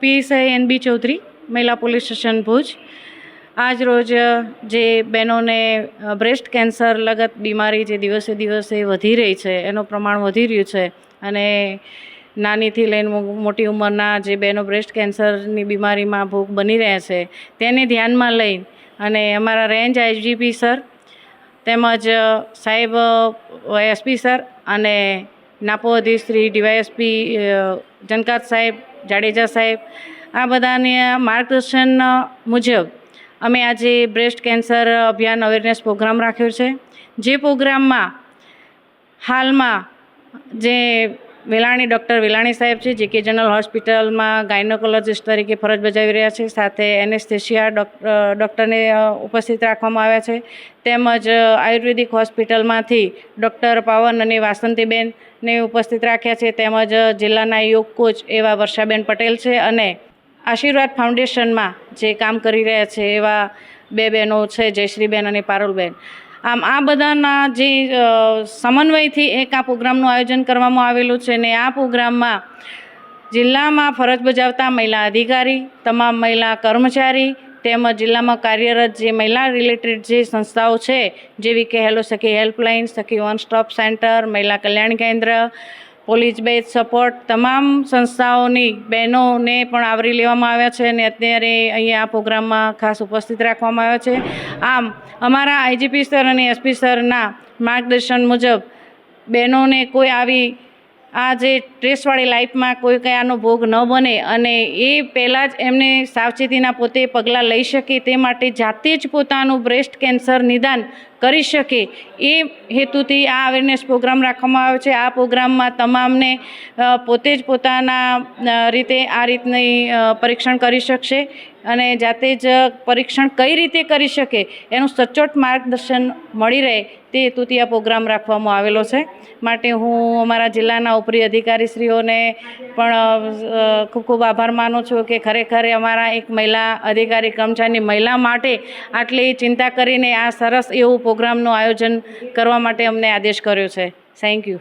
PSI N બી ચૌધરી, મહિલા police station Bhuj. આજ રોજ જે બહેનોને બ્રેસ્ટ કેન્સર લગત બીમારી જે દિવસે દિવસે વધી રહી છે, એનું પ્રમાણ વધી રહ્યું છે અને નાનીથી લઈને મોટી ઉંમરના જે બહેનો બ્રેસ્ટ કેન્સરની બીમારીમાં ભોગ બની રહ્યા છે, તેને ધ્યાનમાં લઈ અને અમારા રેન્જ આઈજીપી સર તેમજ સાહેબ એસપી સર અને નાપો અધિશ્રી ડીવાયએસપી જનકાત સાહેબ, જાડેજા સાહેબ, આ બધાને માર્ગદર્શન મુજબ અમે આજે બ્રેસ્ટ કેન્સર અભિયાન અવેરનેસ પ્રોગ્રામ રાખ્યો છે. જે પ્રોગ્રામમાં હાલમાં જે વેલાણી, ડૉક્ટર વેલાણી સાહેબ છે, જે કે જનરલ હોસ્પિટલમાં ગાયનોકોલોજિસ્ટ તરીકે ફરજ બજાવી રહ્યા છે. સાથે એનેસ્થેશિયા ડૉક્ટરને ઉપસ્થિત રાખવામાં આવ્યા છે. તેમજ આયુર્વેદિક હોસ્પિટલમાંથી ડૉક્ટર પાવન અને વાસંતીબેનને ઉપસ્થિત રાખ્યા છે. તેમજ જિલ્લાના યોગ કોચ એવા વર્ષાબેન પટેલ છે અને આશીર્વાદ ફાઉન્ડેશનમાં જે કામ કરી રહ્યા છે એવા બે બહેનો છે, જયશ્રીબેન અને પારુલબેન. આમ આ બધાના જે સમન્વયથી એક આ પ્રોગ્રામનું આયોજન કરવામાં આવેલું છે ને આ પ્રોગ્રામમાં જિલ્લામાં ફરજ બજાવતા મહિલા અધિકારી, તમામ મહિલા કર્મચારી તેમજ જિલ્લામાં કાર્યરત જે મહિલા રિલેટેડ જે સંસ્થાઓ છે, જેવી કે હેલો સખી હેલ્પલાઇન સખી વન સ્ટોપ સેન્ટર મહિલા કલ્યાણ કેન્દ્ર પોલીસ બેચ સપોર્ટ તમામ સંસ્થાઓની બહેનોને પણ આવરી લેવામાં આવ્યા છે અને અત્યારે અહીંયા આ પ્રોગ્રામમાં ખાસ ઉપસ્થિત રાખવામાં આવ્યા છે. આમ, અમારા આઈજીપી સર અને એસપી સરના માર્ગદર્શન મુજબ બહેનોને કોઈ આવી આ જે સ્ટ્રેસવાળી લાઈફમાં કોઈ કયાનો ભોગ ન બને અને એ પહેલાં જ એમને સાવચેતીના પોતે પગલાં લઈ શકે તે માટે જાતે જ પોતાનું બ્રેસ્ટ કેન્સર નિદાન કરી શકે એ હેતુથી આ અવેરનેસ પ્રોગ્રામ રાખવામાં આવ્યો છે. આ પ્રોગ્રામમાં તમામને પોતે જ પોતાના રીતે આ રીતની પરીક્ષણ કરી શકશે. અને જાતે જ પરીક્ષણ કઈ રીતે કરી શકે, એનું સચોટ માર્ગદર્શન મળી રહે તે હેતુથી આ પ્રોગ્રામ રાખવામાં આવેલો છે. માટે હું અમારા જિલ્લાના ઉપરી અધિકારીશ્રીઓને પણ ખૂબ ખૂબ આભાર માનું છું કે ખરેખર અમારા એક મહિલા અધિકારી કર્મચારીની મહિલા માટે આટલી ચિંતા કરીને આ સરસ એવું પ્રોગ્રામનું આયોજન કરવા માટે અમને આદેશ કર્યો છે. Thank you